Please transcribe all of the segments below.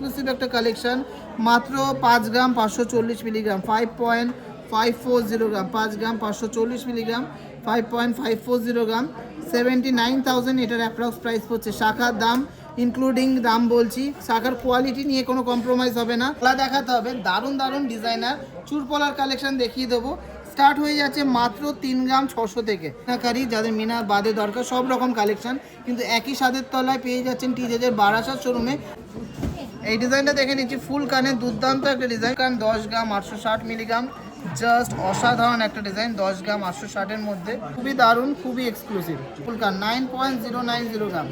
Exclusive একটা collection মাত্র পাঁচ গ্রাম পাঁচশো চল্লিশ milligram five point five four zero gram পাঁচ গ্রাম পাঁচশো চল্লিশ milligram five point five four zero gram seventy nine thousand এটার অ্যাপ্রক্স প্রাইস পড়ছে। শাখার দাম ইনক্লুডিং দাম বলছি, শাখার কোয়ালিটি নিয়ে কোনো কম্প্রোমাইজ হবে না। পলা দেখাতে হবে, দারুণ দারুণ ডিজাইনার চুরপলার কালেকশন দেখিয়ে দেবো। স্টার্ট হয়ে যাচ্ছে মাত্র তিন গ্রাম ছশো থেকে। মিনাকারি যাদের মিনা বাদে দরকার, সব রকম কালেকশন কিন্তু একই স্বাদের তলায় পেয়ে যাচ্ছেন টিজেজের বারাসাত শোরুমে এই ডিজাইনটা দেখে নিচ্ছি, ফুল কানে দুর্দান্ত একটা ডিজাইন। কারণ দশ গ্রাম আটশো ষাট মিলিগ্রাম, জাস্ট অসাধারণ একটা ডিজাইন, দশ গ্রাম আটশো ষাটের মধ্যে। খুবই দারুণ, খুবই এক্সক্লুসিভ ফুল কান। Nine point zero nine zero gram,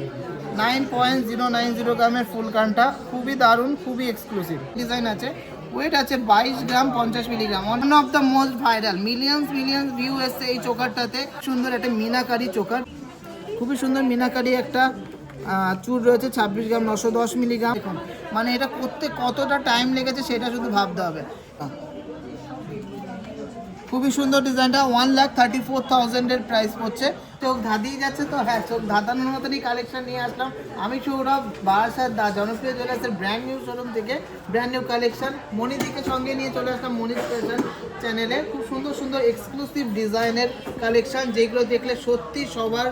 nine point zero nine zero গ্রামের ফুল কানটা। খুবই দারুণ, খুবই এক্সক্লুসিভ ডিজাইন আছে। ওয়েট আছে বাইশ গ্রাম পঞ্চাশ milligram. One of the most viral millions millions view এসছে এই চোকারটাতে। সুন্দর একটা মিনাকারি চোকার। খুবই সুন্দর মিনাকারি একটা চুর রয়েছে ছাব্বিশ গ্রাম, নশো দশ মিলিগ্রাম। মানে এটা করতে কতটা টাইম লেগেছে সেটা শুধু ভাবতে হবে। খুবই সুন্দর ডিজাইনটা ওয়ান লাখ থার্টি ফোর থাউজেন্ডের প্রাইস পড়ছে। চোখ ধাঁধিয়ে যাচ্ছে তো হ্যাঁ চোখ ধাঁধানোর মতনই কালেকশন নিয়ে আসলাম। আমি সৌরভ বারাসাত দা, জনপ্রিয় জুয়েলার্সের ব্র্যান্ড নিউ শোরুম থেকে ব্র্যান্ড নিউ কালেকশন মণিদিকে সঙ্গে নিয়ে চলে আসলাম মণি স্পেশাল চ্যানেলে খুব সুন্দর সুন্দর এক্সক্লুসিভ ডিজাইনের কালেকশন যেগুলো দেখলে সত্যি সবার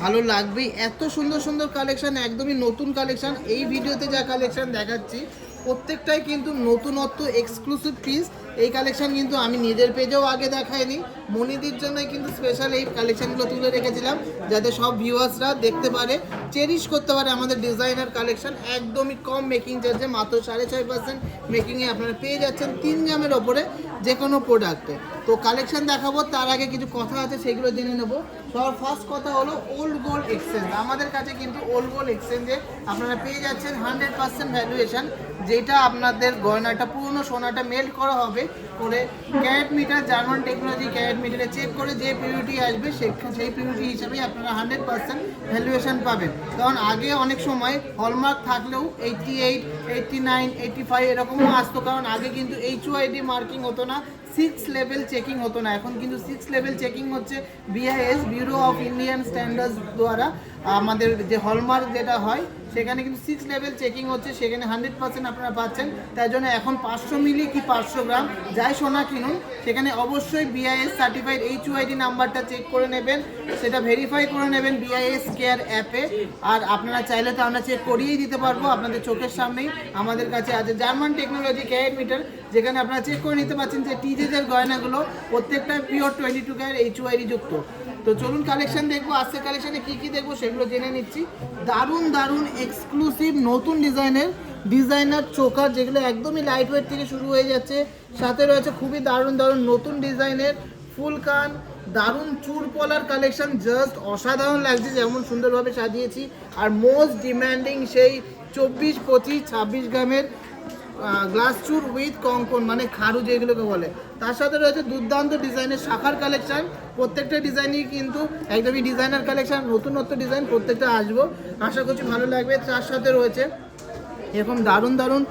ভালো লাগবেই। এত সুন্দর সুন্দর কালেকশন একদমই নতুন কালেকশন এই ভিডিওতে যা কালেকশন দেখাচ্ছি, প্রত্যেকটাই কিন্তু নতুনত্ব এক্সক্লুসিভ পিস এই কালেকশান কিন্তু আমি নিজের পেজেও আগে দেখাইনি। মনিদির জন্যই কিন্তু স্পেশাল এই কালেকশানগুলো তুলে রেখেছিলাম, যাতে সব ভিউয়ার্সরা দেখতে পারে চেরিশ করতে পারে আমাদের ডিজাইনার কালেকশান একদমই কম মেকিং চার্জে মাত্র সাড়ে ছয় পার্সেন্ট মেকিংয়ে আপনারা পেয়ে যাচ্ছেন তিন গ্রামের ওপরে যে কোনো প্রোডাক্টে তো কালেকশন দেখাবো, তার আগে কিছু কথা আছে, সেগুলো জেনে নেব। সবার ফার্স্ট কথা হলো ওল্ড গোল্ড এক্সচেঞ্জ আমাদের কাছে কিন্তু ওল্ড গোল্ড এক্সচেঞ্জে আপনারা পেয়ে যাচ্ছেন হান্ড্রেড পার্সেন্ট ভ্যালুয়েশন যেটা আপনাদের গয়নাটা, পুরনো সোনাটা মেল্ট করা হবে করে carat meter, German technology carat মিটারে চেক করে যে পিউরিটি আসবে সেই পিউরিটি হিসাবেই আপনারা হান্ড্রেড পার্সেন্ট ভ্যালুয়েশন পাবেন। কারণ আগে অনেক সময় হলমার্ক থাকলেও eighty eight eighty nine eighty five এরকমও আসতো, কারণ আগে কিন্তু এইচ ওয়াইডি মার্কিং হতো না। সিক্স লেভেল চেকিং হতো না। এখন কিন্তু সিক্স লেভেল চেকিং হচ্ছে BIS bureau of Indian standards দ্বারা। আমাদের যে হলমার্ক যেটা হয় সেখানে কিন্তু সিক্স লেভেল চেকিং হচ্ছে, সেখানে হান্ড্রেড পার্সেন্ট আপনারা পাচ্ছেন। তাই জন্য এখন পাঁচশো মিলি কি পাঁচশো গ্রাম, যাই সোনা কিনুন, সেখানে অবশ্যই বিআইএস সার্টিফাইড এইচ ওয়াইডি নাম্বারটা চেক করে নেবেন, সেটা ভেরিফাই করে নেবেন বিআইএস কেয়ার অ্যাপে আর আপনারা চাইলে তো আমরা চেক করিয়েই দিতে পারব আপনাদের চোখের সামনেই। আমাদের কাছে আছে জার্মান টেকনোলজি ক্যারেট মিটার যেখানে আপনারা চেক করে নিতে পারছেন যে টিজেজের গয়নাগুলো প্রত্যেকটা pure twenty two carat HUID যুক্ত। তো চলুন কালেকশন দেখব, আজকের কালেকশনে কি কি দেখব সেগুলো জেনে নিচ্ছি। দারুণ দারুণ এক্সক্লুসিভ নতুন ডিজাইনের ডিজাইনার চোকার যেগুলো একদমই লাইট ওয়েট থেকে শুরু হয়ে যাচ্ছে। সাথে রয়েছে খুবই দারুণ দারুণ নতুন ডিজাইনের ফুল কান, দারুণ চুর পলার কালেকশন জাস্ট অসাধারণ লাগছে, যেমন সুন্দরভাবে সাজিয়েছি। আর মোস্ট ডিমান্ডিং সেই চব্বিশ, পঁচিশ, ছাব্বিশ গ্রামের গ্লাস চুর উইথ কঙ্কন মানে খারু যেগুলোকে বলে। তার সাথে রয়েছে দুর্দান্ত ডিজাইনের শাখার কালেকশন প্রত্যেকটা ডিজাইনই কিন্তু একদমই ডিজাইনার কালেকশন নতুন নতুন ডিজাইন প্রত্যেকটা আসব। আশা করছি ভালো লাগবে। তার সাথে রয়েছে এরকম দারুণ দারুণ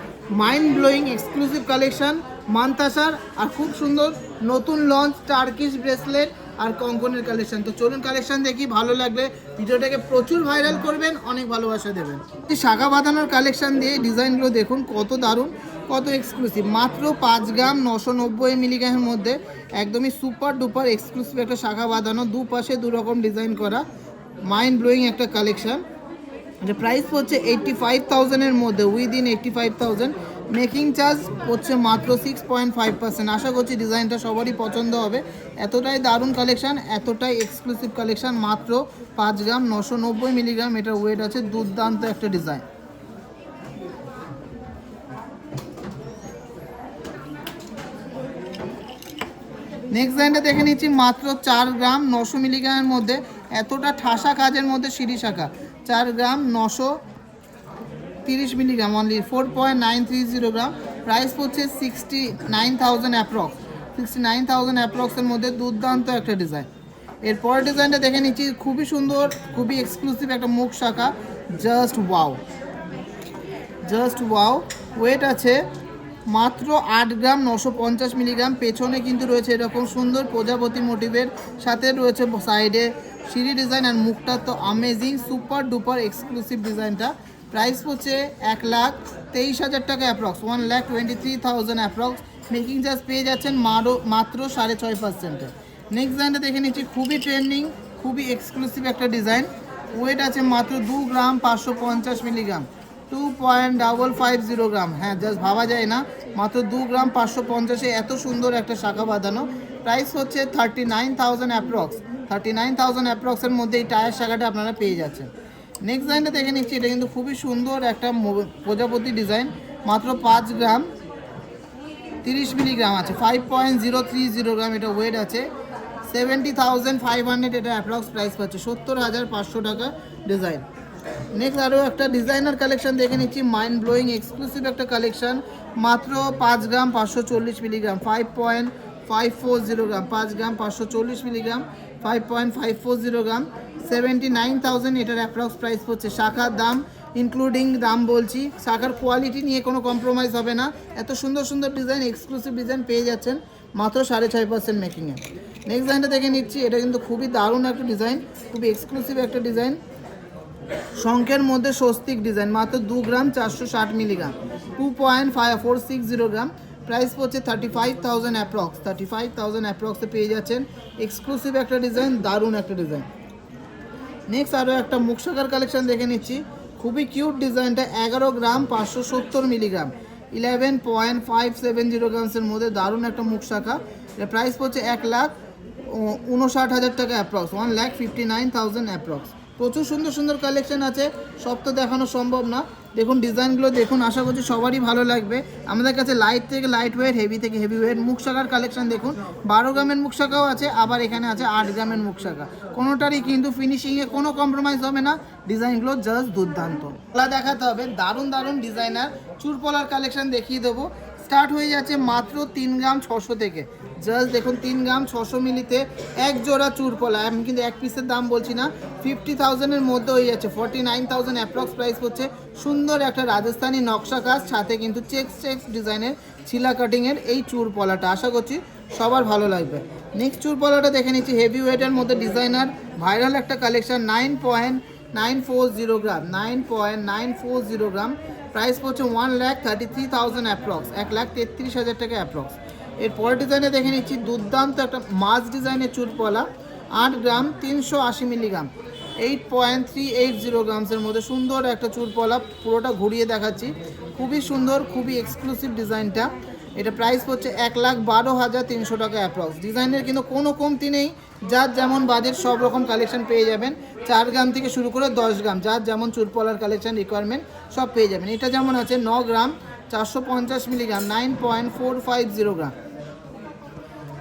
মাইন্ড ব্লোয়িং এক্সক্লুসিভ কালেকশন মান্তাসার, আর খুব সুন্দর নতুন লঞ্চ টার্কিশ ব্রেসলেট আর কঙ্কনের কালেকশন তো চলুন কালেকশন দেখি, ভালো লাগলে ভিডিওটাকে প্রচুর ভাইরাল করবেন, অনেক ভালোবাসা দেবেন। শাখা বাঁধানোর কালেকশন দিয়ে ডিজাইনগুলো দেখুন, কত দারুণ। কত এক্সক্লুসিভ মাত্র পাঁচ গ্রাম নশো নব্বই মিলিগ্রামের মধ্যে একদমই সুপার ডুপার এক্সক্লুসিভ একটা শাখা বাঁধানো, দুপাশে দু রকম ডিজাইন করা মাইন্ড ব্লোয়িং একটা কালেকশন যে প্রাইস পড়ছে এইট্টি ফাইভ থাউজেন্ডের মধ্যে within eighty five thousand making charge পড়ছে মাত্র সিক্স পয়েন্ট ফাইভ পার্সেন্ট আশা করছি ডিজাইনটা সবারই পছন্দ হবে। এতটাই দারুণ কালেকশান এতটাই এক্সক্লুসিভ কালেকশান মাত্র পাঁচ গ্রাম নশো নব্বই মিলিগ্রাম এটার ওয়েট আছে। দুর্দান্ত একটা ডিজাইন নেক্সট ডিজাইনটা দেখে নিচ্ছি, মাত্র চার গ্রাম নশো মিলিগ্রামের মধ্যে এতটা ঠাসা কাজের মধ্যে সিঁড়ি শাখা। চার গ্রাম নশো তিরিশ milligram only four point nine three zero gram. Price পড়ছে sixty nine thousand approx sixty nine thousand অ্যাপ্রক্সের মধ্যে দুর্দান্ত একটা ডিজাইন এরপরের ডিজাইনটা দেখে নিচ্ছি, খুবই সুন্দর, খুবই এক্সক্লুসিভ একটা মুখ শাখা। Just wow just wow weight আছে মাত্র আট গ্রাম নশো পঞ্চাশ মিলিগ্রাম। পেছনে কিন্তু রয়েছে এরকম সুন্দর প্রজাপতি মোটিভের সাথে রয়েছে সাইডে সিঁড়ি ডিজাইন আর মুখটা তো আমেজিং সুপার ডুপার এক্সক্লুসিভ ডিজাইনটা। প্রাইস হচ্ছে এক লাখ তেইশ হাজার টাকা approx one lakh twenty three thousand approx making charge পেয়ে যাচ্ছেন মারো, মাত্র সাড়ে ছয় পার্সেন্টে নেক্সট ডিজাইনটা দেখে নিচ্ছি, খুবই ট্রেন্ডিং খুবই এক্সক্লুসিভ একটা ডিজাইন ওয়েট আছে মাত্র দু গ্রাম পাঁচশো পঞ্চাশ milligram. Two point double five zero gram হ্যাঁ জাস্ট ভাবা যায় না। মাত্র দু গ্রাম পাঁচশো পঞ্চাশে এত সুন্দর একটা শাখা বাঁধানো। প্রাইস হচ্ছে thirty nine thousand approx thirty nine thousand অ্যাপ্রক্সের মধ্যে এই টায়ার শাখাটা আপনারা পেয়ে যাচ্ছেন। নেক্সট ডিজাইনটা দেখে নিচ্ছি। এটা কিন্তু খুবই সুন্দর একটা প্রজাপতি ডিজাইন মাত্র পাঁচ গ্রাম তিরিশ মিলিগ্রাম আছে। Five point zero three zero gram এটা ওয়েট আছে। সেভেন্টি থাউজেন্ড ফাইভ হান্ড্রেড এটা অ্যাপ্রক্স প্রাইস পাচ্ছে। সত্তর হাজার পাঁচশো টাকা ডিজাইন নেক্সট আরও একটা ডিজাইনার কালেকশন দেখে নিচ্ছি। মাইন্ড ব্লোয়িং এক্সক্লুসিভ একটা কালেকশন মাত্র পাঁচ গ্রাম পাঁচশো চল্লিশ milligram five point five four zero gram, পাঁচ গ্রাম পাঁচশো চল্লিশ milligram five point five four zero gram seventy nine thousand এটার অ্যাপ্রক্স প্রাইস পড়ছে। শাখার দাম ইনক্লুডিং দাম বলছি, শাখার কোয়ালিটি নিয়ে কোনো কম্প্রোমাইজ হবে না। এত সুন্দর সুন্দর ডিজাইন এক্সক্লুসিভ ডিজাইন পেয়ে যাচ্ছেন, মাত্র সাড়ে ছয় পার্সেন্ট মেকিংয়ে নেক্সট ডিজাইনটা দেখে নিচ্ছি, এটা কিন্তু খুবই দারুণ একটা ডিজাইন খুবই এক্সক্লুসিভ একটা ডিজাইন শঙ্কের মধ্যে স্বস্তিক ডিজাইন, মাত্র দু গ্রাম চারশো ষাট milligram. Two point five four six zero gram. Price পড়ছে thirty five thousand approx thirty five thousand অ্যাপ্রক্সে পেয়ে যাচ্ছেন। এক্সক্লুসিভ একটা ডিজাইন, দারুণ একটা ডিজাইন। নেক্সট আরও একটা মুখশাকার কালেকশন দেখে নিচ্ছি। খুবই কিউট ডিজাইনটা, এগারো গ্রাম পাঁচশো সত্তর milligram. Eleven point five seven zero গ্রামসের মধ্যে দারুণ একটা মুখ শাখা প্রাইস পড়ছে এক লাখ উনষাট হাজার টাকা approx one lakh fifty nine thousand approx প্রচুর সুন্দর সুন্দর কালেকশন আছে, সব তো দেখানো সম্ভব না। দেখুন ডিজাইনগুলো দেখুন, আশা করছি সবারই ভালো লাগবে। আমাদের কাছে লাইট থেকে লাইট ওয়েট হেভি থেকে হেভি ওয়েট মুখ শাখার কালেকশন দেখুন। বারো গ্রামের মুখ শাখাও আছে, আবার এখানে আছে আট গ্রামের মুখ শাখা কোনোটারই কিন্তু ফিনিশিংয়ে কোনো কম্প্রোমাইজ হবে না। ডিজাইনগুলো জাস্ট দুর্দান্ত। দেখাতে হবে, দারুণ দারুণ ডিজাইনার চুরপলার কালেকশন দেখিয়ে দেবো। স্টার্ট হয়ে যাচ্ছে মাত্র তিন গ্রাম ছশো থেকে। জাস্ট দেখুন, তিন গ্রাম ছশো মিলিতে এক জোড়া চুরপলা। আমি কিন্তু এক পিসের দাম বলছি না ফিফটি থাউজেন্ডের মধ্যে হয়ে যাচ্ছে। Forty nine thousand approx price হচ্ছে সুন্দর একটা রাজস্থানি নকশা কাজ, সাথে কিন্তু চেক্স চেক্স ডিজাইনের ছিলা কাটিংয়ের এই চুরপলাটা। আশা করছি সবার ভালো লাগবে। নেক্সট চুরপলাটা দেখে নিচ্ছি হেভি ওয়েটের মধ্যে ডিজাইনার ভাইরাল একটা collection nine point nine four zero gram nine point nine four zero gram price পড়ছে one lakh thirty three thousand approx এক লাখ তেত্রিশ হাজার টাকা অ্যাপ্রক্স এর পরের ডিজাইনে দেখে নিচ্ছি দুর্দান্ত একটা মাছ ডিজাইনের চুরপলা, আট গ্রাম তিনশো আশি milligram eight point three eight zero গ্রামসের মধ্যে সুন্দর একটা চুরপলা, পুরোটা ঘুরিয়ে দেখাচ্ছি। খুবই সুন্দর, খুবই এক্সক্লুসিভ ডিজাইনটা এটা প্রাইস পড়ছে এক লাখ বারো হাজার তিনশো টাকা অ্যাপ্রক্স ডিজাইনের কিন্তু কোনো কমতি নেই, যার যেমন বাজেট সব রকম কালেকশন পেয়ে যাবেন। চার গ্রাম থেকে শুরু করে দশ গ্রাম, যার যেমন চুরপলার কালেকশন রিকোয়ারমেন্ট সব পেয়ে যাবেন। এটা যেমন আছে ন গ্রাম, চারশো পঞ্চাশ milligram nine point four five zero gram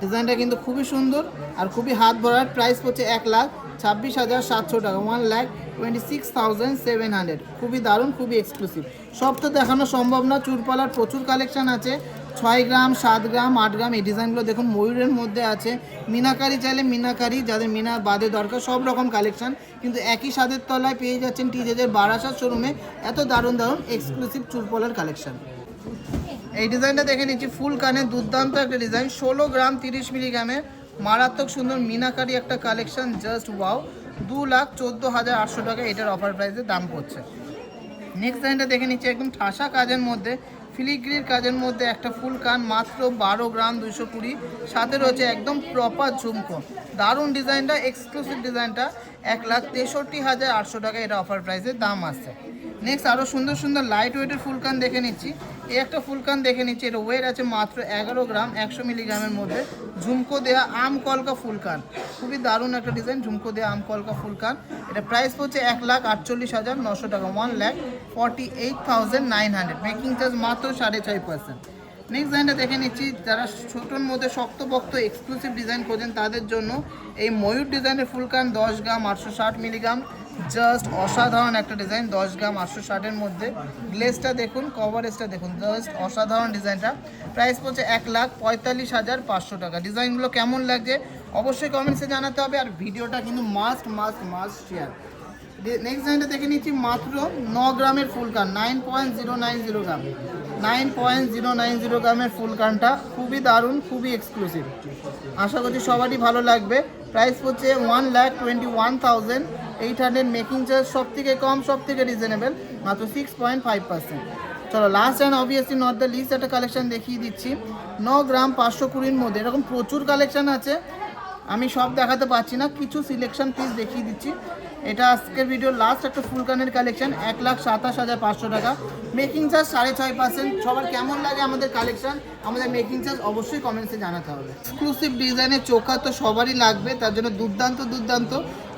ডিজাইনটা কিন্তু খুবই সুন্দর আর খুবই হাত ভরার। প্রাইস পড়ছে এক লাখ ছাব্বিশ হাজার সাতশো টাকা one lakh twenty six thousand seven hundred খুবই দারুণ, খুবই এক্সক্লুসিভ সব তো দেখানো সম্ভব না চুরপালার প্রচুর কালেকশন আছে। ছয় গ্রাম, সাত গ্রাম, আট গ্রাম, এই ডিজাইনগুলো দেখুন ময়ূরের মধ্যে আছে। মিনাকারি চাইলে মিনাকারি, যাদের মিনা বাদে দরকার, সব রকম কালেকশন কিন্তু একই স্বাদের তলায় পেয়ে যাচ্ছেন টিজেদের বারাসাত শোরুমে এত দারুণ দারুণ এক্সক্লুসিভ চুরপলার কালেকশন এই ডিজাইনটা দেখে নিচ্ছি, ফুল কানে দুর্দান্ত একটা ডিজাইন। ষোলো গ্রাম, তিরিশ মিলিগ্রামের মারাত্মক সুন্দর মিনাকারি একটা কালেকশন জাস্ট ওয়াও দু লাখ চোদ্দ হাজার আটশো টাকা এটার অফার প্রাইসে দাম পড়ছে। নেক্সট ডিজাইনটা দেখে নিচ্ছি, একদম ঠাসা কাজের মধ্যে। ফিলিগ্রির কাজের মধ্যে একটা ফুল কান মাত্র বারো গ্রাম দুশো কুড়ি। সাথে রয়েছে একদম প্রপার ঝুমকো। দারুণ ডিজাইনটা এক্সক্লুসিভ ডিজাইনটা এক লাখ তেষট্টি হাজার আটশো টাকা এটা অফার প্রাইসের দাম আছে নেক্সট আরও সুন্দর সুন্দর লাইট ওয়েটের ফুল কান দেখে নিচ্ছি। এই একটা ফুলকান দেখে নিচ্ছি, এটা ওয়েট আছে মাত্র এগারো গ্রাম, একশো মিলিগ্রামের মধ্যে। ঝুমকো দেওয়া আম কলকা ফুলকান। খুবই দারুণ একটা ডিজাইন ঝুমকো দেয়া আম কলকা ফুলকান। এটা প্রাইস পড়ছে এক লাখ আটচল্লিশ হাজার নশো টাকা one lakh forty eight thousand nine hundred making charge মাত্র সাড়ে ছয় পার্সেন্ট নেক্সট ডিজাইনটা দেখে নিচ্ছি, যারা ছোটোর মধ্যে শক্তপোক্ত এক্সক্লুসিভ ডিজাইন খোঁজেন, তাদের জন্য এই ময়ূর ডিজাইনের ফুলকান দশ গ্রাম আটশো ষাট মিলিগ্রাম। জাস্ট অসাধারণ একটা ডিজাইন, দশ গ্রাম আটশো ষাটের মধ্যে। গ্লেসটা দেখুন কভারেজটা দেখুন, জাস্ট অসাধারণ ডিজাইনটা। প্রাইস পড়ছে এক লাখ পঁয়তাল্লিশ হাজার পাঁচশো টাকা। ডিজাইনগুলো কেমন লাগছে অবশ্যই কমেন্টসে জানাতে হবে আর ভিডিওটা কিন্তু must must must share next ডিজাইনটা দেখে নিচ্ছি মাত্র ন গ্রামের ফুল কান nine point zero nine zero gram. Nine point zero nine zero গ্রামের ফুল কানটা। খুবই দারুণ, খুবই এক্সক্লুসিভ আশা করছি সবারই ভালো লাগবে। প্রাইস পড়ছে one lakh twenty one thousand eight hundred making charge সব থেকে কম সব থেকে রিজনেবল মাত্র সিক্স পয়েন্ট ফাইভ পার্সেন্ট চলো last and obviously not the least একটা কালেকশান দেখিয়ে দিচ্ছি। ন গ্রাম পাঁচশো কুড়ির মধ্যে। এরকম প্রচুর কালেকশান আছে। আমি সব দেখাতে পারছি না, কিছু সিলেকশন পিস দেখিয়ে দিচ্ছি। এটা আজকের ভিডিওর লাস্ট একটা ফুল কানের কালেকশন এক লাখ সাতাশ হাজার পাঁচশো টাকা। মেকিং চার্জ সাড়ে ছয় পার্সেন্ট সবার কেমন লাগে আমাদের কালেকশন আমাদের মেকিং চার্জ অবশ্যই কমেন্টসে জানাতে হবে। এক্সক্লুসিভ ডিজাইনের চোখা তো সবারই লাগবে, তার জন্য দুর্দান্ত দুর্দান্ত।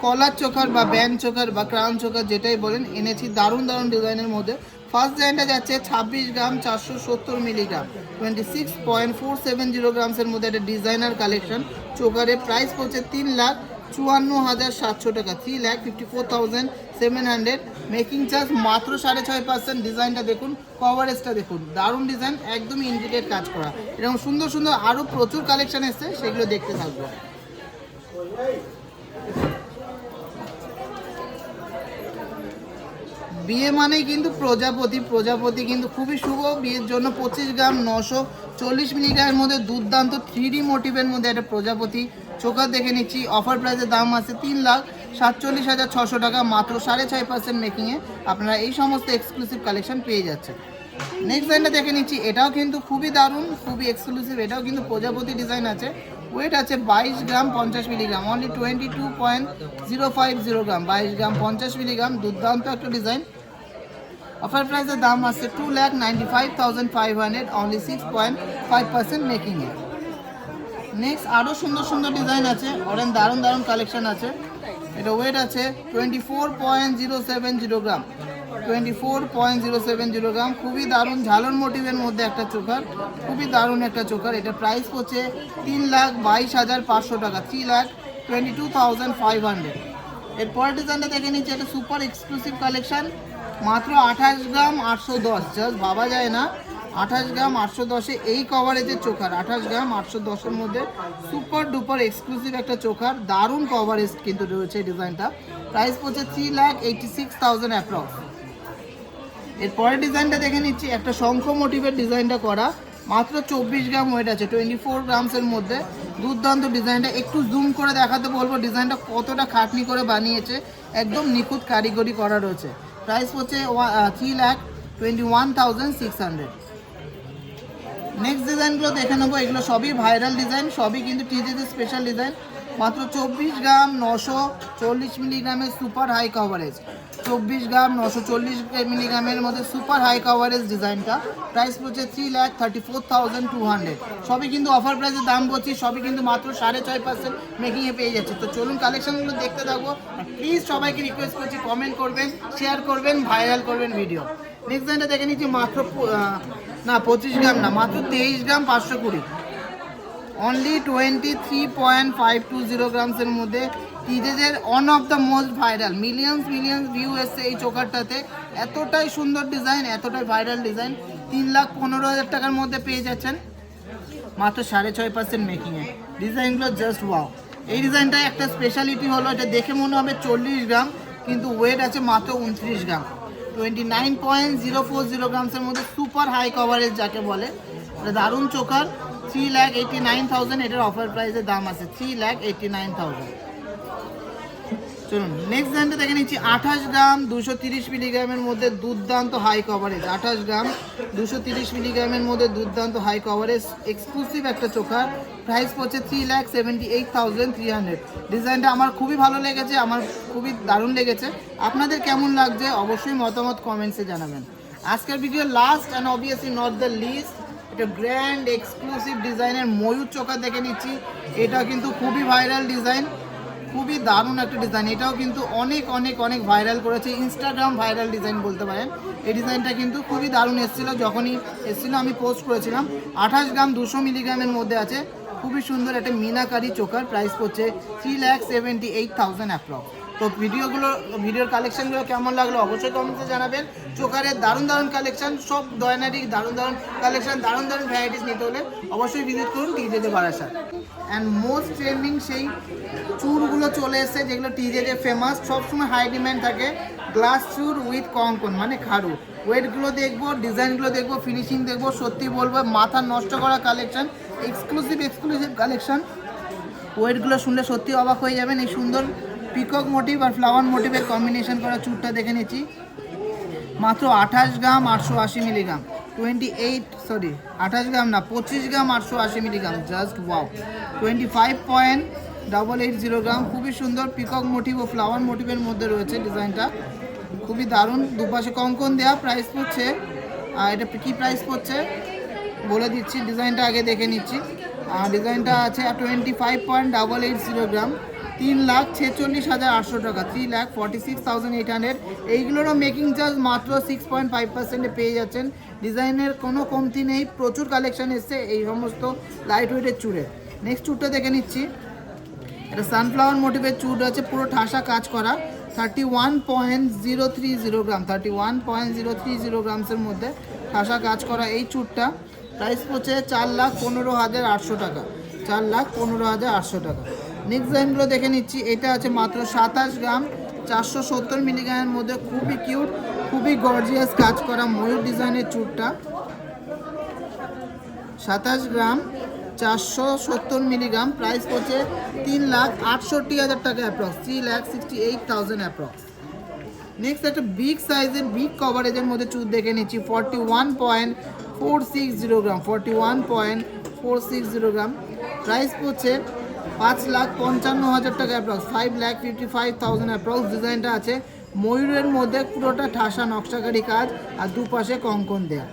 কলার চোখার বা ব্যান্ড চোখার বা ক্রাউন চোখার যেটাই বলেন, এনেছি দারুণ দারুণ ডিজাইনের মধ্যে। ফার্স্ট ডিজাইনটা যাচ্ছে ছাব্বিশ গ্রাম চারশো সত্তর milligram. Twenty six point four seven zero গ্রামসের মধ্যে একটা ডিজাইনার কালেকশন চোকারের প্রাইস পড়ছে তিন লাখ চুয়ান্ন হাজার সাতশো টাকা। Three lakh fifty four thousand seven hundred making charge মাত্র সাড়ে ছয় পার্সেন্ট ডিজাইনটা দেখুন কভারেজটা দেখুন। দারুণ ডিজাইন একদমই ইন্ডিকেট কাজ করা। এরকম সুন্দর সুন্দর আরও প্রচুর কালেকশন এসছে, সেগুলো দেখতে থাকব। বিয়ে মানেই কিন্তু প্রজাপতি। প্রজাপতি কিন্তু খুবই শুভ। বিয়ের জন্য পঁচিশ গ্রাম নশো চল্লিশ মিলিগ্রামের মধ্যে দুর্দান্ত থ্রি মোটিভের মধ্যে একটা প্রজাপতি। চোখা দেখে নিচ্ছি। অফার প্রাইসের দাম আছে তিন লাখ সাতচল্লিশ হাজার ছশো টাকা, মাত্র সাড়ে ছয় পার্সেন্ট মেকিংয়ে আপনারা এই সমস্ত এক্সক্লুসিভ কালেকশন পেয়ে যাচ্ছেন। নেক্সট লাইনটা দেখে নিচ্ছি। এটাও কিন্তু খুবই দারুণ, খুবই এক্সক্লুসিভ এটাও কিন্তু প্রজাপতি ডিজাইন আছে। ওয়েট আছে বাইশ গ্রাম পঞ্চাশ milligram. Only twenty two point zero five zero gram. বাইশ গ্রাম পঞ্চাশ মিলিগ্রাম। দুর্দান্ত একটা ডিজাইন অফার প্রাইসের দাম আসছে two lakh ninety five thousand five hundred only six point five percent মেকিংয়ে next আরও সুন্দর সুন্দর ডিজাইন আছে অরেন দারুণ দারুণ কালেকশন আছে। এটা ওয়েট আছে twenty four point zero seven zero gram twenty four point zero seven zero gram খুবই দারুণ ঝালন মোটিভের মধ্যে একটা চোকার খুবই দারুণ একটা চোকার এটা প্রাইস পড়ছে তিন লাখ বাইশ হাজার পাঁচশো টাকা three lakh twenty two thousand five hundred এরপর ডিজাইনটা দেখে নিচ্ছি, এটা সুপার এক্সক্লুসিভ কালেকশন মাত্র আঠাশ গ্রাম আটশো দশ জাস্ট ভাবা যায় না। আঠাশ গ্রাম আটশো দশে এই কভারেজের চোখার, আঠাশ গ্রাম আটশো দশের মধ্যে সুপার ডুপার এক্সক্লুসিভ একটা চোখার, দারুণ কভারেজ কিন্তু রয়েছে ডিজাইনটা। প্রাইস পড়ছে three lakh eighty six thousand approx এর পরের ডিজাইনটা দেখে নিচ্ছি, একটা শঙ্খ মোটিভের ডিজাইনটা করা। মাত্র চব্বিশ গ্রাম ওয়েট আছে টোয়েন্টি ফোর গ্রামসের মধ্যে। দুর্দান্ত ডিজাইনটা, একটু জুম করে দেখাতে বলব, ডিজাইনটা কতটা খাটনি করে বানিয়েছে, একদম নিখুঁত কারিগরি করা রয়েছে। প্রাইস হচ্ছে three lakh twenty one thousand six hundred next ডিজাইনগুলো দেখে নেব, এগুলো সবই ভাইরাল ডিজাইন সবই কিন্তু টিজিতে স্পেশাল ডিজাইন মাত্র চব্বিশ গ্রাম নশো চল্লিশ মিলিগ্রামের সুপার হাই কভারেজ। চব্বিশ গ্রাম নশো চল্লিশ মিলিগ্রামের মধ্যে সুপার হাই কভারেজ ডিজাইনটা। প্রাইস পড়ছে three lakh thirty four thousand two hundred সবই কিন্তু অফার প্রাইসের দাম বলছি, সবই কিন্তু মাত্র সাড়ে ছয় পার্সেন্ট মেকিংয়ে পেয়ে যাচ্ছে। তো চলুন কালেকশনগুলো দেখতে থাকব প্লিজ সবাইকে রিকোয়েস্ট করছি কমেন্ট করবেন শেয়ার করবেন ভাইরাল করবেন ভিডিও নেক্সট দেখে নিচ্ছি, মাত্র না, পঁচিশ গ্রাম না, মাত্র তেইশ গ্রাম পাঁচশো কুড়ি। Only twenty three point five two zero গ্রামসের মধ্যে টিজেজের one of the most viral millions millions view এসছে এই চোকারটাতে। এতটাই সুন্দর ডিজাইন এতটাই ভাইরাল ডিজাইন তিন লাখ পনেরো হাজার টাকার মধ্যে পেয়ে যাচ্ছেন। মাত্র সাড়ে ছয় পার্সেন্ট মেকিংয়ে ডিজাইনগুলো জাস্ট ওয়াও এই ডিজাইনটা একটা স্পেশালিটি হলো, এটা দেখে মনে হবে চল্লিশ গ্রাম, কিন্তু ওয়েট আছে মাত্র উনত্রিশ gram. Twenty nine point zero four zero গ্রামসের মধ্যে সুপার হাই কভারেজ যাকে বলে। দারুণ চোখার three lakh eighty nine thousand এটার অফার প্রাইসের দাম আছে three lakh eighty nine thousand চলুন নেক্সট ডিজাইনটা দেখে নিচ্ছি, আঠাশ গ্রাম দুশো তিরিশ মিলিগ্রামের মধ্যে দুর্দান্ত হাই কভারেজ আঠাশ গ্রাম দুশো তিরিশ মিলিগ্রামের মধ্যে দুর্দান্ত হাই কভারেজ এক্সক্লুসিভ একটা চোখা। প্রাইস পড়ছে three lakh seventy eight thousand three hundred ডিজাইনটা আমার খুবই ভালো লেগেছে, আমার খুবই দারুণ লেগেছে। আপনাদের কেমন লাগছে অবশ্যই মতামত কমেন্টসে জানাবেন। আজকের video last and obviously not the least এটা গ্র্যান্ড এক্সক্লুসিভ ডিজাইনের ময়ূর চোখা দেখে নিচ্ছি। এটা কিন্তু খুবই ভাইরাল ডিজাইন খুবই দারুণ একটা ডিজাইন এটাও কিন্তু অনেক অনেক অনেক ভাইরাল করেছে। ইনস্টাগ্রাম ভাইরাল ডিজাইন বলতে পারেন। এই ডিজাইনটা কিন্তু খুবই দারুণ এসেছিল। যখনই এসেছিল, আমি পোস্ট করেছিলাম। আঠাশ গ্রাম দুশো মিলিগ্রামের মধ্যে আছে। খুবই সুন্দর একটা মিনাকারি চোখার প্রাইস পড়ছে three lakh seventy eight thousand approx তো ভিডিওগুলো, ভিডিওর কালেকশনগুলো কেমন লাগল অবশ্যই কমেন্টে জানাবেন। চোকারের দারুণ দারুণ কালেকশান সব দয়নারি দারুণ দারুণ কালেকশন দারুণ দারুণ ভ্যারাইটিস নিতে হলে অবশ্যই ভিজিট করুন টিজেতে বারাসাত অ্যান্ড মোস্ট ট্রেন্ডিং সেই চুরগুলো চলে এসেছে যেগুলো টিজেতে ফেমাস সবসময় হাই ডিম্যান্ড থাকে। গ্লাস চুর উইথ কঙ্কন মানে খাড়ু ওয়েটগুলো দেখব ডিজাইনগুলো দেখব ফিনিশিং দেখব, সত্যি বলব, মাথা নষ্ট করা কালেকশন এক্সক্লুসিভ এক্সক্লুসিভ কালেকশান ওয়েটগুলো শুনলে সত্যি অবাক হয়ে যাবেন, এই সুন্দর পিকক মোটিভ আর ফ্লাওয়ার মোটিভের কম্বিনেশন করা চুরটা দেখে নিচ্ছি। মাত্র আঠাশ গ্রাম আটশো আশি মিলিগ্রাম টোয়েন্টি এইট সরি আঠাশ গ্রাম না, পঁচিশ গ্রাম আটশো আশি milligram just wow twenty five point double eight zero gram খুবই সুন্দর পিকক মোটিভ ও ফ্লাওয়ার মোটিভের মধ্যে রয়েছে ডিজাইনটা। খুবই দারুণ, দুপাশে কঙ্কন দেওয়া প্রাইস পড়ছে, আর এটা কী প্রাইস পড়ছে? বলে দিচ্ছি, ডিজাইনটা আগে দেখে নিচ্ছি। আর ডিজাইনটা আছে twenty five point double eight zero gram তিন লাখ ছেচল্লিশ হাজার আটশো টাকা, three lakh forty six thousand eight hundred. এইগুলোরও making charge মাত্র সিক্স পয়েন্ট ফাইভ পার্সেন্টে পেয়ে যাচ্ছেন। ডিজাইনের কোনো কমতি নেই, প্রচুর কালেকশান এসছে এই সমস্ত লাইট ওয়েটের চুড়ে। নেক্সট চুরটা দেখে নিচ্ছি। এটা সানফ্লাওয়ার মোটিভের চুট আছে, পুরো ঠাসা কাজ করা। Thirty one point zero three zero gram thirty one point zero three zero গ্রামসের মধ্যে ঠাসা কাজ করা এই চুটটা প্রাইস পড়ছে চার লাখ পনেরো হাজার আটশো টাকা, চার লাখ পনেরো হাজার আটশো টাকা। নেক্সট ডিজাইনগুলো দেখে নিচ্ছি। এটা আছে মাত্র সাতাশ গ্রাম, চারশো সত্তর মিলিগ্রামের মধ্যে খুবই কিউট খুবই গর্জিয়াস কাজ করা ময়ূর ডিজাইনের চুটটা সাতাশ গ্রাম, চারশো সত্তর মিলিগ্রাম প্রাইস পড়ছে তিন লাখ আটষট্টি হাজার টাকা approx three lakh sixty eight thousand approx next একটা বিগ সাইজের বিগ কভারেজের মধ্যে চুর দেখে নিচ্ছি forty one point four six zero gram forty one point four six zero gram price পড়ছে পাঁচ লাখ পঞ্চান্ন হাজার টাকা approx five lakh fifty five thousand approx ডিজাইনটা আছে। ময়ূরের মধ্যে পুরোটা ঠাসা নকশাকারী কাজ আর দুপাশে কঙ্কন দেয়া।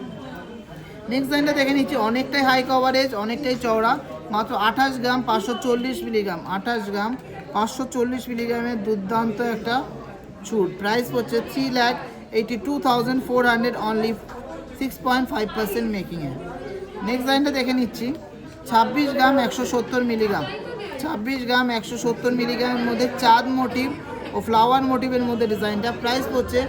নেক্সট লাইনটা দেখে নিচ্ছি, অনেকটাই হাই কভারেজ অনেকটাই চওড়া, মাত্র আঠাশ গ্রাম পাঁচশো চল্লিশ মিলিগ্রাম আঠাশ গ্রাম পাঁচশো চল্লিশ মিলিগ্রামের দুর্দান্ত একটা ছুট। প্রাইস হচ্ছে three lakh eighty two thousand four hundred only six point five percent মেকিংয়ে next লাইনটা দেখে নিচ্ছি, ছাব্বিশ গ্রাম একশো সত্তর মিলিগ্রাম ছাব্বিশ গ্রাম, একশো সত্তর মিলিগ্রামের মধ্যে চাঁদ মোটিভ ও ফ্লাওয়ার মোটিভের মধ্যে ডিজাইনটা প্রাইস পড়ছে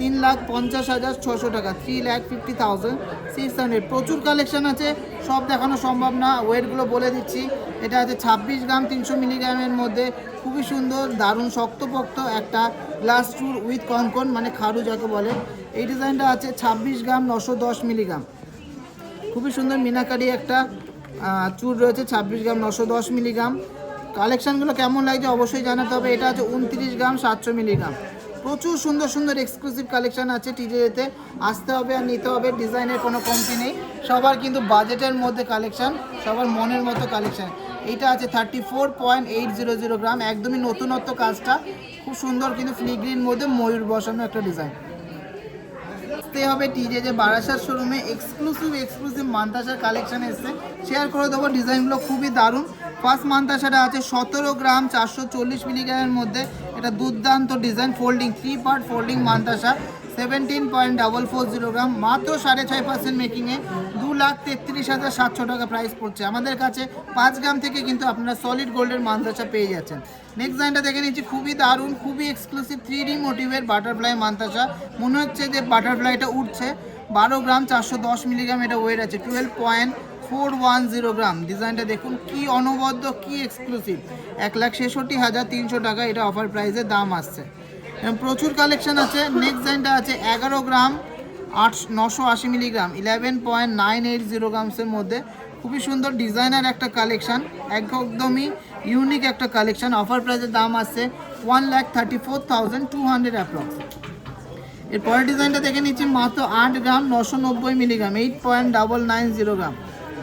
তিন লাখ পঞ্চাশ হাজার ছশো টাকা three lakh fifty thousand six hundred প্রচুর কালেকশান আছে, সব দেখানো সম্ভব না, ওয়েটগুলো বলে দিচ্ছি। এটা আছে ছাব্বিশ গ্রাম, তিনশো মিলিগ্রামের মধ্যে। খুবই সুন্দর, দারুণ শক্তপোক্ত একটা গ্লাস টুর উইথ কঙ্কন মানে খাড়ু যাকে বলে। এই ডিজাইনটা আছে ছাব্বিশ গ্রাম, নশো দশ মিলিগ্রাম। খুবই সুন্দর, মিনাকারি একটা চুর রয়েছে, ছাব্বিশ গ্রাম, নশো দশ মিলিগ্রাম। কালেকশানগুলো কেমন লাগছে অবশ্যই জানাতে হবে। এটা আছে উনত্রিশ গ্রাম সাতশো মিলিগ্রাম। প্রচুর সুন্দর সুন্দর এক্সক্লুসিভ কালেকশান আছে টিজেতে আসতে হবে আর নিতে হবে। ডিজাইনের কোনো কমতি নেই। সবার কিন্তু বাজেটের মধ্যে কালেকশান সবার মনের মতো কালেকশান এইটা আছে thirty four point eight zero zero gram. একদমই নতুনত্ব কাজটা। খুব সুন্দর কিন্তু ফ্লিগ্রির মধ্যে ময়ূর বসানো একটা ডিজাইন আসতে হবে টিজে যে বারাসার শোরুমে এক্সক্লুসিভ এক্সক্লুসিভ মান্তাসার কালেকশান এসছে। শেয়ার করে দেবো ডিজাইনগুলো খুবই দারুণ। ফার্স্ট মান্তাসাটা আছে সতেরো গ্রাম চারশো চল্লিশ মিলিগ্রামের মধ্যে। এটা দুর্দান্ত design folding three part folding mantasha seventeen point double four zero gram মাত্র সাড়ে ছয় পার্সেন্ট মেকিংয়ে দু লাখ তেত্রিশ হাজার সাতশো টাকা প্রাইস পড়ছে। আমাদের কাছে পাঁচ গ্রাম থেকে কিন্তু আপনারা সলিড গোল্ডের মান্তাসা পেয়ে যাচ্ছেন। নেক্সট ডিজাইনটা দেখে নিচ্ছি, খুবই দারুণ, খুবই এক্সক্লুসিভ থ্রি ডি মোটিভের বাটারফ্লাই মান্তাসা মনে হচ্ছে যে বাটারফ্লাইটা উঠছে। বারো গ্রাম চারশো দশ মিলিগ্রাম এটা ওয়েট আছে twelve point four one zero gram. ডিজাইনটা দেখুন, কি অনবদ্য, কি এক্সক্লুসিভ এক লাখ ছেষট্টি হাজার তিনশো টাকা এটা অফার প্রাইসে দাম আসছে। প্রচুর কালেকশন আছে। নেক্সট ডিজাইনটা আছে, এগারো গ্রাম আট, নশো আশি milligram eleven point nine eight zero গ্রামসের মধ্যে। খুবই সুন্দর ডিজাইনার একটা কালেকশন একদমই ইউনিক একটা কালেকশন অফার প্রাইসের দাম আসছে one lakh thirty four thousand two hundred approx এর পরের ডিজাইনটা দেখে নিচ্ছি, মাত্র আট গ্রাম নশো নব্বই milligram eight point double nine zero gram.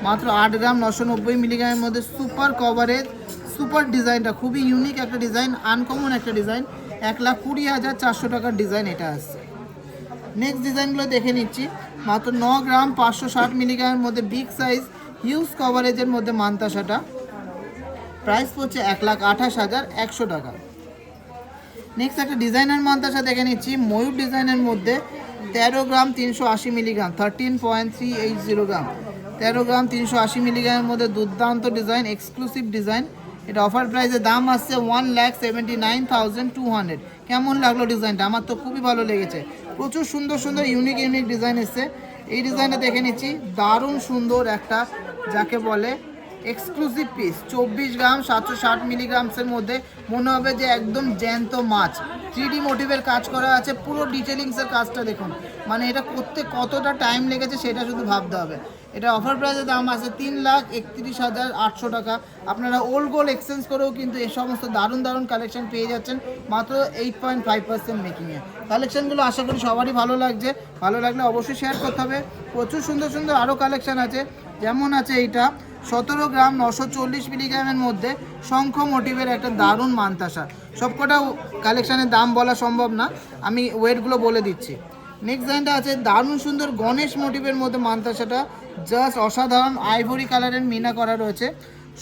মাত্র আট গ্রাম নশো নব্বই মিলিগ্রামের মধ্যে সুপার কভারেজ সুপার ডিজাইনটা, খুবই ইউনিক একটা ডিজাইন আনকমন একটা ডিজাইন। এক লাখ কুড়ি হাজার চারশো টাকার ডিজাইন এটা আসছে নেক্সট ডিজাইনগুলো দেখে নিচ্ছি। মাত্র ন গ্রাম পাঁচশো ষাট মিলিগ্রামের মধ্যে বিগ সাইজ হিউজ কভারেজের মধ্যে মান্তাসাটা। প্রাইস পড়ছে এক লাখ আঠাশ হাজার একশো টাকা। নেক্সট একটা ডিজাইনার মান্তাসা দেখে নিচ্ছি। ময়ূর ডিজাইনের মধ্যে তেরো গ্রাম তিনশো আশি milligram thirteen point three eight zero gram. তেরো গ্রাম তিনশো আশি মিলিগ্রামের মধ্যে দুর্দান্ত ডিজাইন এক্সক্লুসিভ ডিজাইন এটা অফার প্রাইসের দাম আসছে one lakh seventy nine thousand two hundred কেমন লাগল ডিজাইনটা আমার তো খুবই ভালো লেগেছে। প্রচুর সুন্দর সুন্দর ইউনিক ইউনিক ডিজাইন এসছে। এই ডিজাইনটা দেখে নিচ্ছি। দারুণ সুন্দর একটা, যাকে বলে এক্সক্লুসিভ পিস চব্বিশ গ্রাম সাতশো ষাট মিলিগ্রামসের মধ্যে। মনে হবে যে একদম জ্যান্ত মাছ। থ্রি মোটিভের কাজ করা আছে। পুরো ডিটেলিংসের কাজটা দেখুন। মানে এটা করতে কতটা টাইম লেগেছে সেটা শুধু ভাবতে হবে। এটা অফার প্রাইসের দাম আছে তিন লাখ একত্রিশ হাজার আটশো টাকা। আপনারা ওল্ড গোল্ড এক্সচেঞ্জ করেও কিন্তু এই সমস্ত দারুণ দারুণ কালেকশন পেয়ে যাচ্ছেন মাত্র এইট পয়েন্ট ফাইভ পার্সেন্ট মেকিংয়ে কালেকশনগুলো আশা করি সবারই ভালো লাগছে। ভালো লাগলে অবশ্যই শেয়ার করতে হবে। প্রচুর সুন্দর সুন্দর আরও কালেকশন আছে। যেমন আছে এইটা, সতেরো গ্রাম নশো চল্লিশ মিলিগ্রামের মধ্যে শঙ্খ মোটিভের একটা দারুণ মান্তাসা। সবকটা কালেকশানের দাম বলা সম্ভব না। আমি ওয়েটগুলো বলে দিচ্ছি। নেক্সট লাইনটা আছে দারুণ সুন্দর গণেশ মোটিভের মধ্যে মান্তাসাটা। জাস্ট অসাধারণ আইভরি কালারের মিনা করা রয়েছে।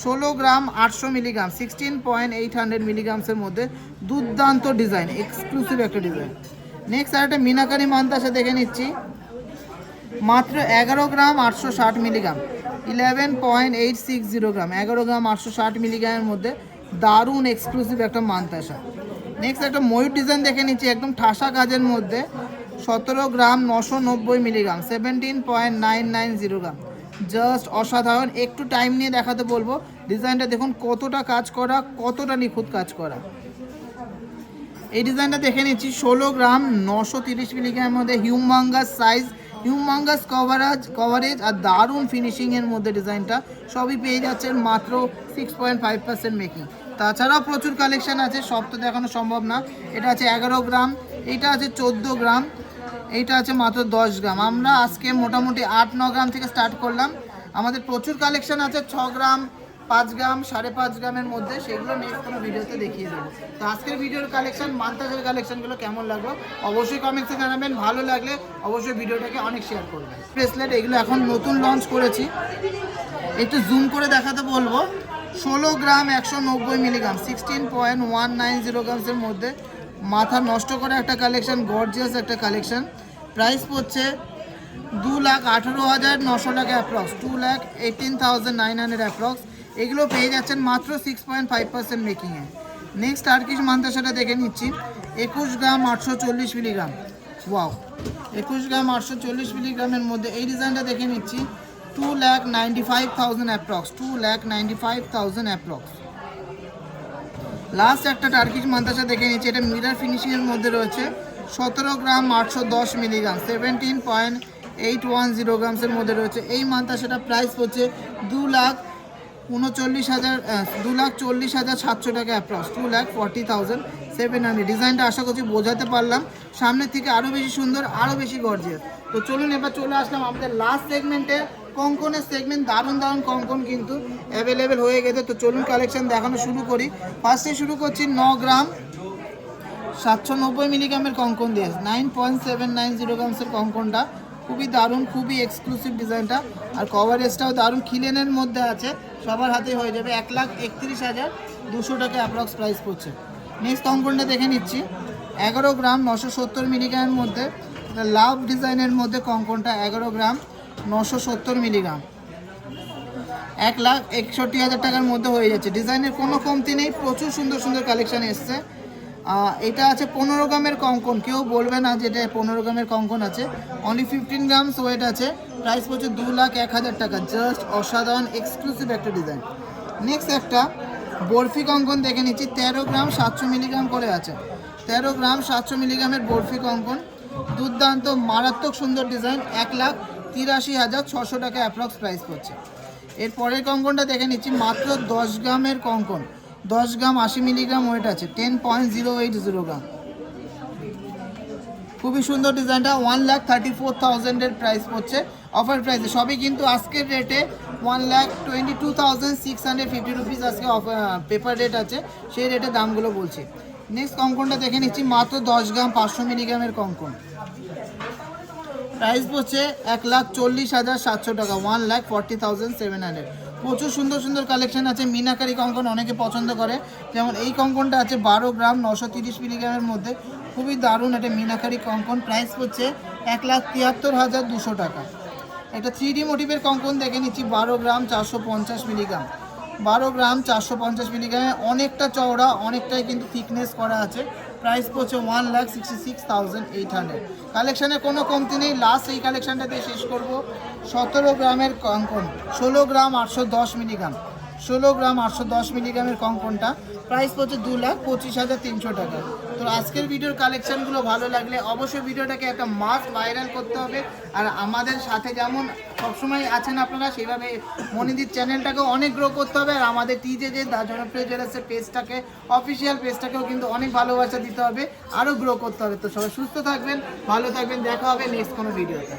ষোলো গ্রাম আটশো milligram sixteen point eight hundred মিলিগ্রামসের মধ্যে দুর্দান্ত ডিজাইন এক্সক্লুসিভ একটা ডিজাইন নেক্সট আর একটা মিনাকারি মান্তাসা দেখে নিচ্ছি। মাত্র এগারো গ্রাম আটশো ষাট milligram eleven point eight six zero gram এগারো গ্রাম আটশো ষাট মিলিগ্রামের মধ্যে দারুণ এক্সক্লুসিভ একটা মান্তাসা। নেক্সট একটা ময়ূর ডিজাইন দেখে নিচ্ছি, একদম ঠাসা কাজের মধ্যে। সতেরো গ্রাম নশো নব্বই milligram seventeen point nine nine zero gram. Just অসাধারণ। একটু টাইম নিয়ে দেখাতে বলব। ডিজাইনটা দেখুন, কতটা কাজ করা, কতটা নিখুঁত কাজ করা। এই ডিজাইনটা দেখে নিচ্ছি, ষোলো গ্রাম নশো তিরিশ মিলিগ্রামের মধ্যে humongous size humongous coverage coverage আর দারুণ ফিনিশিংয়ের মধ্যে ডিজাইনটা সবই পেয়ে যাচ্ছেন মাত্র six point five percent making তাছাড়াও প্রচুর কালেকশান আছে, সব তো দেখানো সম্ভব না। এটা আছে এগারো গ্রাম, এটা আছে চোদ্দ গ্রাম। এইটা আছে মাত্র দশ গ্রাম। আমরা আজকে মোটামুটি আট, ন গ্রাম থেকে স্টার্ট করলাম। আমাদের প্রচুর কালেকশন আছে, ছ গ্রাম, পাঁচ গ্রাম, সাড়ে পাঁচ গ্রামের মধ্যে। সেগুলো নেক্সট কোনো ভিডিওতে দেখিয়ে দেবো। তো আজকের ভিডিওর কালেকশন মান্তাজের কালেকশনগুলো কেমন লাগল অবশ্যই কমেন্টসে জানাবেন। ভালো লাগলে অবশ্যই ভিডিওটাকে অনেক শেয়ার করবেন। ব্রেসলেট এগুলো এখন নতুন লঞ্চ করেছি। একটু জুম করে দেখাতে বলব। ষোলো গ্রাম একশো নব্বই milligram sixteen point one nine zero গ্রামসের মধ্যে। মাথা নষ্ট করা একটা কালেকশন গর্জিয়াস একটা কালেকশন প্রাইস পড়ছে দু লাখ আঠেরো হাজার নশো টাকা approx two lakh eighteen thousand nine hundred approx এগুলো পেয়ে যাচ্ছেন মাত্র সিক্স পয়েন্ট ফাইভ পার্সেন্ট মেকিংয়ে নেক্সট আর কিছু মান্তাসাটা দেখে নিচ্ছি। একুশ গ্রাম আটশো চল্লিশ মিলিগ্রাম ওয়াও একুশ গ্রাম আটশো চল্লিশ মিলিগ্রামের মধ্যে এই ডিজাইনটা দেখে নিচ্ছি। Two lakh ninety five thousand approx two lakh ninety five thousand approx last একটা টার্কিশ মান্তাসা দেখে নিচ্ছি, এটা মিরার ফিনিশিংয়ের মধ্যে রয়েছে। সতেরো গ্রাম, আটশো দশ milligram seventeen point eight one zero গ্রামসের মধ্যে রয়েছে। এই মান্তাসাটা প্রাইস হচ্ছে দু লাখ উনচল্লিশ হাজার দু লাখ চল্লিশ হাজার সাতশো টাকা approx two lakh forty thousand seven hundred. ডিজাইনটা আশা করছি বোঝাতে পারলাম। সামনের থেকে আরও বেশি সুন্দর আরও বেশি গর্জিয়াস তো চলুন এবার চলে আসলাম আমাদের লাস্ট সেগমেন্টে কঙ্কনের সেগমেন্ট দারুণ দারুণ কঙ্কন কিন্তু অ্যাভেলেবেল হয়ে গেছে। তো চলুন কালেকশন দেখানো শুরু করি। ফার্স্টে শুরু করছি ন গ্রাম সাতশো নব্বই মিলিগ্রামের কঙ্কন দিয়ে। Nine point seven nine zero গ্রামসের কঙ্কনটা। খুবই দারুণ, খুবই এক্সক্লুসিভ ডিজাইনটা আর কভারেজটাও দারুণ। খিলেনের মধ্যে আছে। সবার হাতে হয়ে যাবে। এক লাখ একত্রিশ হাজার দুশো টাকা অ্যাপ্রক্স প্রাইস পড়ছে। নেক্সট কঙ্কনটা দেখে নিচ্ছি। এগারো গ্রাম নশো সত্তর মিলিগ্রামের মধ্যে। লাভ ডিজাইনের মধ্যে কঙ্কনটা এগারো গ্রাম। নশো সত্তর মিলিগ্রাম। এক লাখ একষট্টি হাজার টাকার মধ্যে হয়ে যাচ্ছে। ডিজাইনের কোনো কমতি নেই, প্রচুর সুন্দর সুন্দর কালেকশান এসছে। এটা আছে পনেরো গ্রামের কঙ্কন। কেউ বলবে না যে এটা পনেরো গ্রামের কঙ্কন আছে। অনলি ফিফটিন গ্রামস ওয়েট আছে। প্রাইস পড়ছে দু লাখ এক হাজার টাকা। জাস্ট অসাধারণ এক্সক্লুসিভ একটা ডিজাইন নেক্সট একটা, বরফি কঙ্কন দেখে নিচ্ছি। তেরো গ্রাম সাতশো মিলিগ্রাম করে আছে। তেরো গ্রাম সাতশো মিলিগ্রামের বরফি কঙ্কন। দুর্দান্ত, মারাত্মক সুন্দর ডিজাইন এক লাখ তিরাশি হাজার ছশো টাকা অ্যাপ্রক্স প্রাইস পড়ছে। এর পরের কঙ্কনটা দেখে নিচ্ছি, মাত্র দশ গ্রামের কঙ্কন। দশ গ্রাম আশি মিলিগ্রাম ওয়েট আছে ten point zero eight zero gram. খুবই সুন্দর ডিজাইনটা ওয়ান লাখ থার্টি ফোর থাউজেন্ডের প্রাইস পড়ছে। অফার প্রাইসে সবই কিন্তু আজকের রেটে one lakh twenty two thousand six hundred fifty rupees আজকে পেপার রেট আছে। সেই রেটে দামগুলো বলছি। নেক্সট কঙ্কনটা দেখে নিচ্ছি, মাত্র দশ গ্রাম পাঁচশো মিলিগ্রামের কঙ্কন। প্রাইস পড়ছে এক লাখ চল্লিশ হাজার সাতশো টাকা one lakh forty thousand seven hundred প্রচুর সুন্দর সুন্দর কালেকশন আছে। মিনাকারি কঙ্কন অনেকে পছন্দ করে। যেমন এই কঙ্কনটা আছে বারো গ্রাম, নশো তিরিশ মিলিগ্রামের মধ্যে। খুবই দারুণ একটা মিনাকারি কঙ্কন। প্রাইস পড়ছে এক লাখ তিয়াত্তর হাজার দুশো টাকা। একটা থ্রি ডি মোটিভের কঙ্কন দেখে নিচ্ছি, বারো গ্রাম চারশো পঞ্চাশ মিলিগ্রাম। বারো গ্রাম চারশো পঞ্চাশ মিলিগ্রামে অনেকটা চওড়া, অনেকটাই কিন্তু থিকনেস করা আছে। প্রাইস পড়ছে one lakh sixty six thousand eight hundred কালেকশানে কোনো কমতি নেই। লাস্ট এই কালেকশানটা দিয়ে শেষ করব। সতেরো গ্রামের কঙ্কন, ষোলো গ্রাম আটশো দশ মিলিগ্রাম। ষোলো গ্রাম আটশো দশ মিলিগ্রামের কঙ্কনটা প্রাইস পড়ছে দু লাখ পঁচিশ হাজার তিনশো টাকা। তো আজকের ভিডিওর কালেকশানগুলো ভালো লাগলে অবশ্যই ভিডিওটাকে একটা মাস্ট ভাইরাল করতে হবে। আর আমাদের সাথে যেমন সবসময় আছেন আপনারা, সেভাবে মনিদির চ্যানেলটাকেও অনেক গ্রো করতে হবে। আর আমাদের টিজে যে জনপ্রিয় জেলাসের পেজটাকে অফিসিয়াল পেজটাকেও কিন্তু অনেক ভালোবাসা দিতে হবে। আরও গ্রো করতে হবে। তো সবাই সুস্থ থাকবেন, ভালো থাকবেন। দেখা হবে নেক্সট কোনো ভিডিওতে